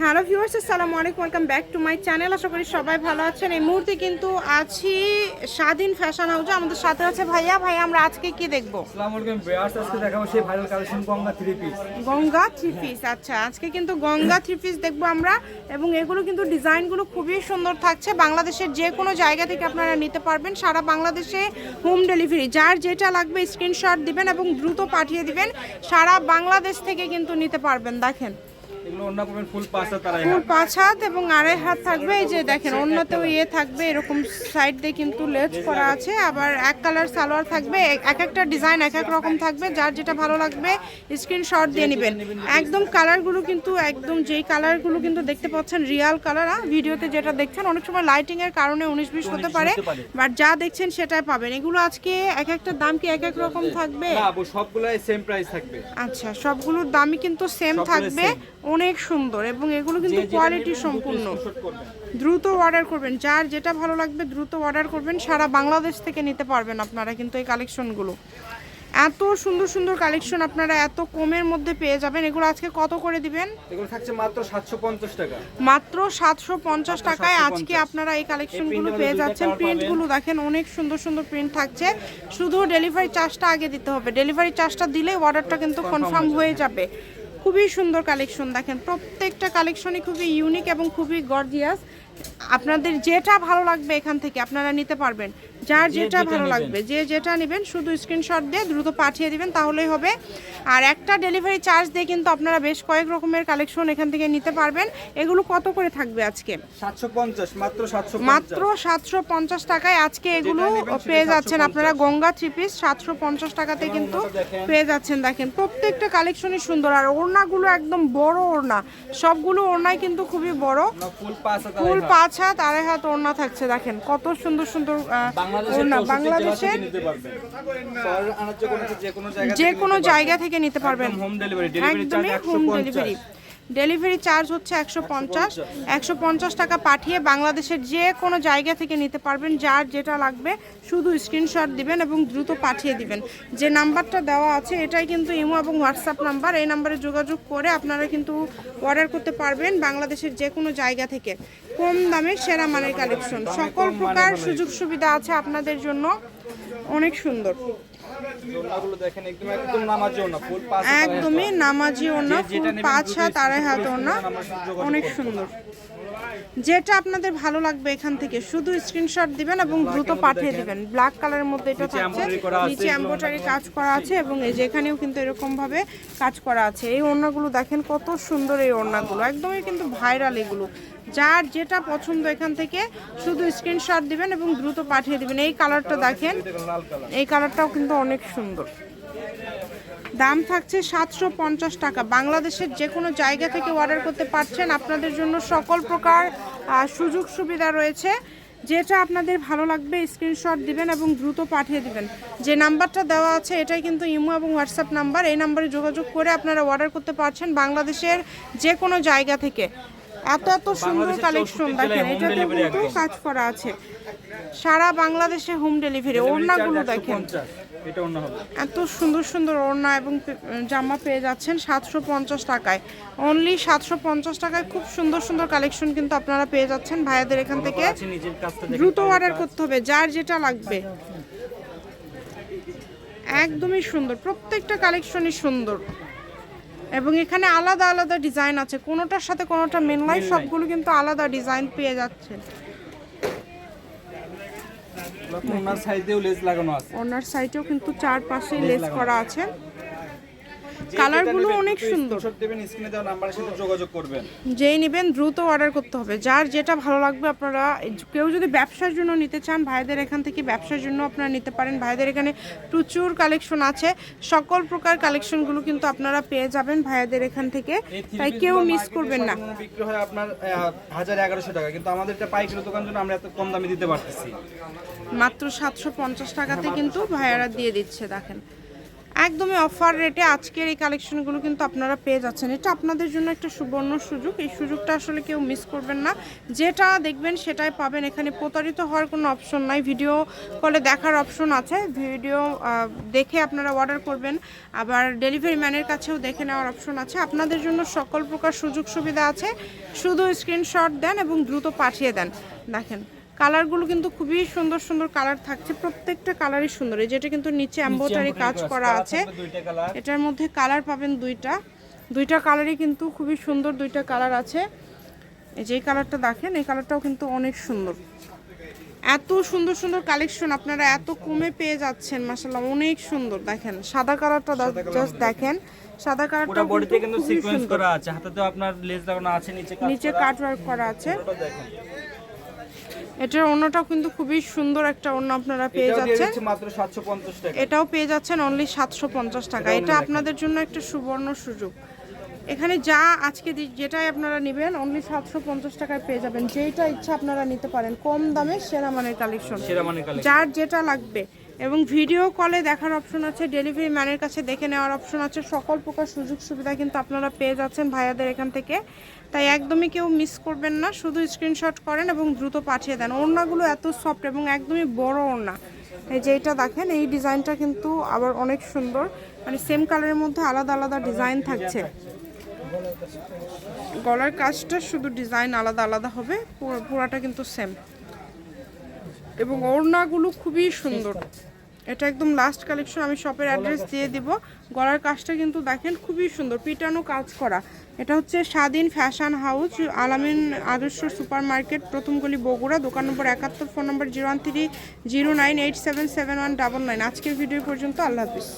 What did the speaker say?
Hello viewers আসসালামু আলাইকুম welcome back to my channel. আশা করি সবাই ভালো আছেন। এই মুহূর্তে কিন্তু আছি স্বাধীন ফ্যাশন হাউসে আমাদের সাথে আছে ভাইয়া। ভাইয়া আমরা আজকে কি দেখব? আসসালামু আলাইকুম ভিউয়ার্স আজকে দেখাবো সেই viral collection Ganga three piece Ganga three piece আচ্ছা। আজকে কিন্তু গঙ্গা থ্রি পিস দেখব আমরা। এবং এগুলো কিন্তু ডিজাইনগুলো খুবই সুন্দর থাকছে। বাংলাদেশের যে কোনো জায়গা থেকে আপনারা নিতে পারবেন। সারা বাংলাদেশে হোম ডেলিভারি যার যেটা লাগবে স্ক্রিনশট দিবেন এবং দ্রুত পাঠিয়ে দিবেন। সারা বাংলাদেশ থেকে কিন্তু নিতে পারবেন। দেখেন। ফুল পাঁচ হাত এবং আড়াই হাত থাকবে। এই যে দেখেন অন্যতেও ইয়ে থাকবে এরকম সাইড দিয়ে কিন্তু লেজ করা আছে। আবার এক কালার সালোয়ার থাকবে এক একটা ডিজাইন এক এক রকম থাকবে। যার যেটা ভালো লাগবে স্ক্রিনশট দিয়ে নেবেন। একদম কালারগুলো কিন্তু একদম যেই কালারগুলো কিন্তু দেখতে পাচ্ছেন রিয়াল কালার ভিডিওতে যেটা দেখছেন অনেক সময় লাইটিং এর কারণে উনিশ বিশ হতে পারে। বাট যা দেখছেন সেটাই পাবেন। এগুলো আজকে এক একটা দাম কি এক এক রকম থাকবে? সেম প্রাইস থাকবে। আচ্ছা সবগুলোর দামই কিন্তু সেম থাকবে। অনেক সুন্দর এবং এগুলো কিন্তু কোয়ালিটি সম্পূর্ণ। দ্রুত অর্ডার করবেন। যার যেটা ভালো লাগবে দ্রুত অর্ডার করবেন। সারা বাংলাদেশ থেকে নিতে পারবেন আপনারা কিন্তু এই কালেকশনগুলো এত সুন্দর সুন্দর কালেকশন আপনারা এত কমের মধ্যে পেয়ে যাবেন। এগুলো আজকে কত করে দিবেন? এগুলো থাকছে মাত্র সাতশো পঞ্চাশ টাকা। মাত্র সাতশো পঞ্চাশ টাকায় আজকে আপনারা এই কালেকশনগুলো পেয়ে যাচ্ছেন। প্রিন্টগুলো দেখেন অনেক সুন্দর সুন্দর প্রিন্ট থাকছে। শুধু ডেলিভারি চার্জটা আগে দিতে হবে। ডেলিভারি চার্জটা দিলে অর্ডারটা কিন্তু কনফার্ম হয়ে যাবে। খুবই সুন্দর কালেকশন দেখেন। প্রত্যেকটা কালেকশনই খুবই ইউনিক এবং খুবই গর্জিয়াস আপনাদের যেটা ভালো লাগবে এখান থেকে আপনারা নিতে পারবেন। যার যেটা ভালো লাগবে যে যেটা নেবেন শুধু স্ক্রিনশট দিয়ে দ্রুত পাঠিয়ে দিবেন তাহলেই হবে। আর একটা ডেলিভারি চার্জ দিয়ে কিন্তু আপনারা বেশ কয়েক রকমের কালেকশন এখান থেকে নিতে পারবেন। এগুলো কত করে থাকবে আজকে? মাত্র সাতশো পঞ্চাশ। টাকায় আজকে এগুলো পেয়ে যাচ্ছেন আপনারা গঙ্গা থ্রি পিস সাতশো পঞ্চাশ টাকাতে কিন্তু পেয়ে যাচ্ছেন দেখেন। প্রত্যেকটা কালেকশনই সুন্দর। আর ওড়নাগুলো একদম বড় ওড়না। সবগুলো ওড়নাই কিন্তু খুবই বড়। ফুল পাঁচ হাত আড়াই হাত। ওড়না থাকছে দেখেন। কত সুন্দর সুন্দর যে কোনো জায়গা থেকে নিতে পারবেন। হোম ডেলিভারি ডেলিভারি একদমই হোম ডেলিভারি ডেলিভারি চার্জ হচ্ছে একশো পঞ্চাশ। একশো পঞ্চাশ টাকা পাঠিয়ে বাংলাদেশের যে কোনো জায়গা থেকে নিতে পারবেন, যার যেটা লাগবে শুধু স্ক্রিনশট দিবেন এবং দ্রুত পাঠিয়ে দিবেন। যে নাম্বারটা দেওয়া আছে, এটাই কিন্তু ইমো এবং হোয়াটসঅ্যাপ নাম্বার। এই নাম্বারে যোগাযোগ করে আপনারা কিন্তু অর্ডার করতে পারবেন বাংলাদেশের যে কোনো জায়গা থেকে। কম দামে সেরা মানের কালেকশন। সকল প্রকার সুযোগ সুবিধা আছে আপনাদের জন্য। অনেক সুন্দর। একদমই নামাজি ওনা ফুল পাঁচ হাত আড়াই হাত ওনা অনেক সুন্দর। যেটা আপনাদের ভালো লাগবে এখান থেকে শুধু স্ক্রিনশট দিবেন এবং দ্রুত পাঠিয়ে দিবেন। ব্ল্যাক কালারের মধ্যে এটা নিচে থাকছে নিচে এমব্রয়ডারি কাজ করা আছে এবং এই যে এখানেও কিন্তু এরকম ভাবে কাজ করা আছে। এই ওড়নাগুলো দেখেন কত সুন্দর এই ওড়নাগুলো একদমই কিন্তু ভাইরাল এগুলো। যার যেটা পছন্দ এখান থেকে শুধু স্ক্রিনশট দিবেন এবং দ্রুত পাঠিয়ে দিবেন। এই কালারটা দেখেন, এই কালারটাও কিন্তু অনেক সুন্দর। দাম থাকছে সাতশো পঞ্চাশ টাকা। বাংলাদেশের যে কোনো জায়গা থেকে অর্ডার করতে পারছেন আপনাদের জন্য সকল প্রকার সুযোগ সুবিধা রয়েছে। যেটা আপনাদের ভালো লাগবে স্ক্রিনশট দিবেন এবং দ্রুত পাঠিয়ে দিবেন। যে নাম্বারটা দেওয়া আছে, এটাই কিন্তু ইমো এবং হোয়াটসঅ্যাপ নাম্বার। এই নাম্বারে যোগাযোগ করে আপনারা অর্ডার করতে পারছেন বাংলাদেশের যে কোনো জায়গা থেকে। এত এত সুন্দর কালেকশন দেখেন এটাতে কিন্তু কাজ করা আছে। সারা বাংলাদেশে হোম ডেলিভারি ওড়নাগুলো দেখেন। এত সুন্দর সুন্দর ওড়না এবং জামা পেয়ে যাচ্ছেন সাতশো পঞ্চাশ টাকায়। অনলি সাতশো পঞ্চাশ টাকায় খুব সুন্দর সুন্দর কালেকশন কিন্তু আপনারা পেয়ে যাচ্ছেন ভাইয়াদের এখান থেকে। দ্রুত অর্ডার করতে হবে যার যেটা লাগবে। একদমই সুন্দর প্রত্যেকটা কালেকশনই সুন্দর। এবং এখানে আলাদা আলাদা ডিজাইন আছে। কোনোটার সাথে কোনোটা মেন মেনলাই সবগুলো কিন্তু আলাদা ডিজাইন পেয়ে যাচ্ছে। ওনার সাইডেও লেস লাগানো আছে। ওনার সাইডেও কিন্তু চারপাশে লেস করা আছে। কালারগুলো অনেক সুন্দর। যেই নেবেন দ্রুত অর্ডার করতে হবে। যার যেটা ভালো লাগবে আপনারা কেউ যদি ব্যবসার জন্য নিতে চান ভাইদের এখান থেকে ব্যবসার জন্য আপনারা নিতে পারেন। ভাইদের এখানে প্রচুর কালেকশন আছে। সকল প্রকার কালেকশনগুলো কিন্তু আপনারা পেয়ে যাবেন ভাইদের এখান থেকে। তাই কেউ মিস করবেন না। বিক্রি হয় আপনার হাজার এগারোশো টাকা। কিন্তু আমাদের পাইকারি দোকান জন্য আমরা এত কম দামে দিতে পারতেছি। মাত্র সাতশো পঞ্চাশ টাকাতে কিন্তু ভাইয়ারা দিয়ে দিচ্ছে দেখেন। একদমই অফার রেটে আজকের এই কালেকশনগুলো কিন্তু আপনারা পেয়ে যাচ্ছেন। এটা আপনাদের জন্য একটা সুবর্ণ সুযোগ। এই সুযোগটা আসলে কেউ মিস করবেন না। যেটা দেখবেন সেটাই পাবেন। এখানে প্রতারিত হওয়ার কোনো অপশন নাই। ভিডিও কলে দেখার অপশন আছে। ভিডিও দেখে আপনারা অর্ডার করবেন। আবার ডেলিভারি ম্যানের কাছেও দেখে নেওয়ার অপশন আছে। আপনাদের জন্য সকল প্রকার সুযোগ সুবিধা আছে। শুধু স্ক্রিনশট দেন এবং দ্রুত পাঠিয়ে দেন। দেখেন কালারগুলো কিন্তু খুবই সুন্দর সুন্দর কালার থাকছে। প্রত্যেকটা কালারই সুন্দর। এই যেটা কিন্তু নিচে এম্বোটারি কাজ করা আছে। এটার মধ্যে কালার পাবেন দুইটা। দুইটা কালারই কিন্তু খুবই সুন্দর দুইটা কালার আছে। এই যে কালারটা দেখেন এই কালারটাও কিন্তু অনেক সুন্দর। এত সুন্দর সুন্দর কালেকশন আপনারা এত কমে পেয়ে যাচ্ছেন মাসাল্লাহ অনেক সুন্দর। দেখেন সাদা কালারটা জাস্ট দেখেন সাদা কালারটা বডিতে কিন্তু সিকোয়েন্স করা আছে। হাতেতেও আপনার লেস লাগানো আছে নিচে নিচে। কাট ওয়ার্ক করা আছে। দেখেন। এটার অন্যটাও কিন্তু খুবই সুন্দর একটা অন্য আপনারা পেয়ে যাচ্ছেন। মাত্র 750 টাকা। এটাও পেয়ে যাচ্ছেন অনলি সাতশো পঞ্চাশ টাকা। এটা আপনাদের জন্য একটা সুবর্ণ সুযোগ। এখানে যা আজকে যেটাই আপনারা নেবেন অনলি সাতশো পঞ্চাশ টাকায় পেয়ে যাবেন। যেটা ইচ্ছা আপনারা নিতে পারেন। কম দামে সেরা মানের মানে কালেকশন। যার যেটা লাগবে। এবং ভিডিও কলে দেখার অপশন আছে ডেলিভারি ম্যানের কাছে দেখে নেওয়ার অপশন আছে। সকল প্রকার সুযোগ সুবিধা কিন্তু আপনারা পেয়ে যাচ্ছেন ভাইয়াদের এখান থেকে। তাই একদমই কেউ মিস করবেন না, শুধু স্ক্রিনশট করেন এবং দ্রুত পাঠিয়ে দেন। ওড়নাগুলো এত সফট এবং একদমই বড় ওড়না। এই যে এটা দেখেন, এই ডিজাইনটা কিন্তু আবার অনেক সুন্দর। মানে সেম কালারের মধ্যে আলাদা আলাদা ডিজাইন থাকছে। গলার কাজটা শুধু ডিজাইন আলাদা আলাদা হবে, পুরো- পুরাটা কিন্তু সেম এবং ওড়নাগুলো খুবই সুন্দর। এটা একদম লাস্ট কালেকশন আমি শপের অ্যাড্রেস দিয়ে দিব। গলার কাজটা কিন্তু দেখেন খুবই সুন্দর, পিটানো কাজ করা। এটা হচ্ছে স্বাধীন ফ্যাশন হাউস আলামিন আদর্শ সুপার মার্কেট প্রথম গলি বগুড়া, দোকান নম্বর একাত্তর phone number zero one three zero nine eight seven seven one double nine আজকের ভিডিও পর্যন্ত, আল্লাহ হাফিজ।